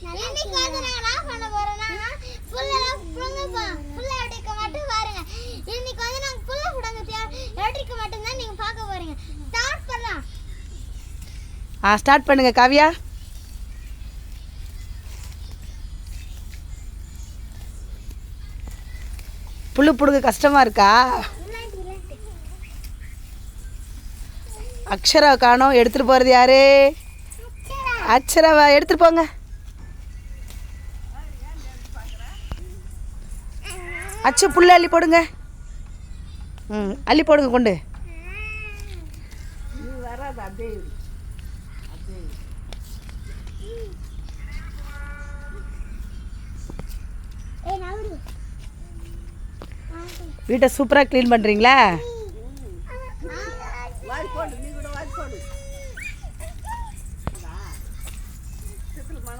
இன்னைக்கு வந்து நாங்க என்ன பண்ண போறோம்னா புல்ல புடுங்க புல்ல எடுக்க மட்டும் பாருங்க. இன்னைக்கு வந்து நாங்க புல்ல புடுங்க எடுக்க மட்டும் தான் நீங்க பார்க்க போறீங்க. ஸ்டார்ட் பண்ணலாம். ஆ ஸ்டார்ட் பண்ணுங்க காவியா. புல்லு பிடுங்க கஷ்டமா இருக்கா? அக்ஷரா காணோம் எடுத்துட்டு போறது யாரு? அக்ஷராவா எடுத்துட்டு போங்க. அச்சு புல்ல அள்ளி போடுங்க. ம் அள்ளி போடுங்க கொண்டு. வீட்டை சூப்பராக க்ளீன் பண்ணுறீங்களா ம்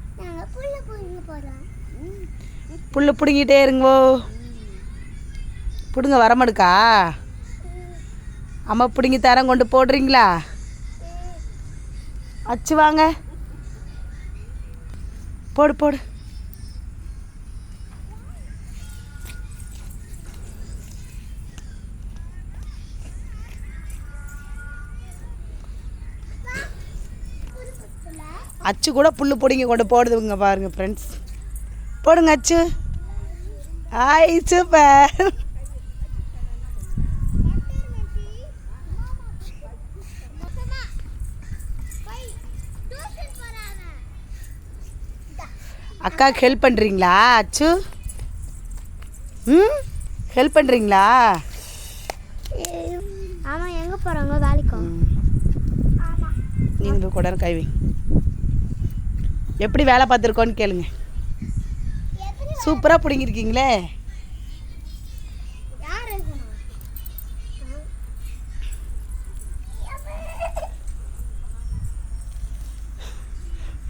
புல்லு பிடுங்கிட்டே இருங்கோ. பிடுங்க வரமாடுக்கா. அம்மா பிடுங்கி தரம் கொண்டு போடுறீங்களா? அச்சு வாங்க. போடு போடு. அச்சு கூட புல்லு பிடிங்கி கொண்டு போடுதுங்க பாருங்க ஃப்ரெண்ட்ஸ் போடுங்க அச்சு. ஆய் சூப்பர் அக்காவுக்கு ஹெல்ப் பண்ணுறீங்களா அச்சு? ம்? ஹெல்ப் பண்ணுறீங்களா ஆமா எங்க போறாங்க? வேலைக்கு? நீங்கள் கூட கைவி எப்படி வேலை பார்த்துருக்கோன்னு கேளுங்க. சூப்பராக பிடிங்கிருக்கீங்களே.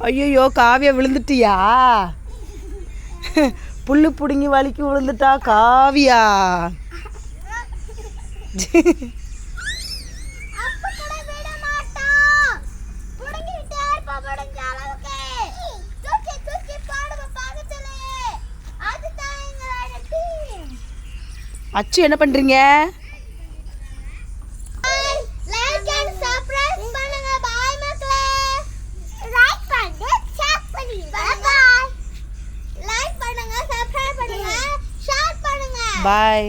ஐயோ காவியா விழுந்துட்டியா? புல்லு பிடுங்கி வலிக்கு விழுந்துட்டா காவியா? அச்சு என்ன பண்ணுறீங்க பாய்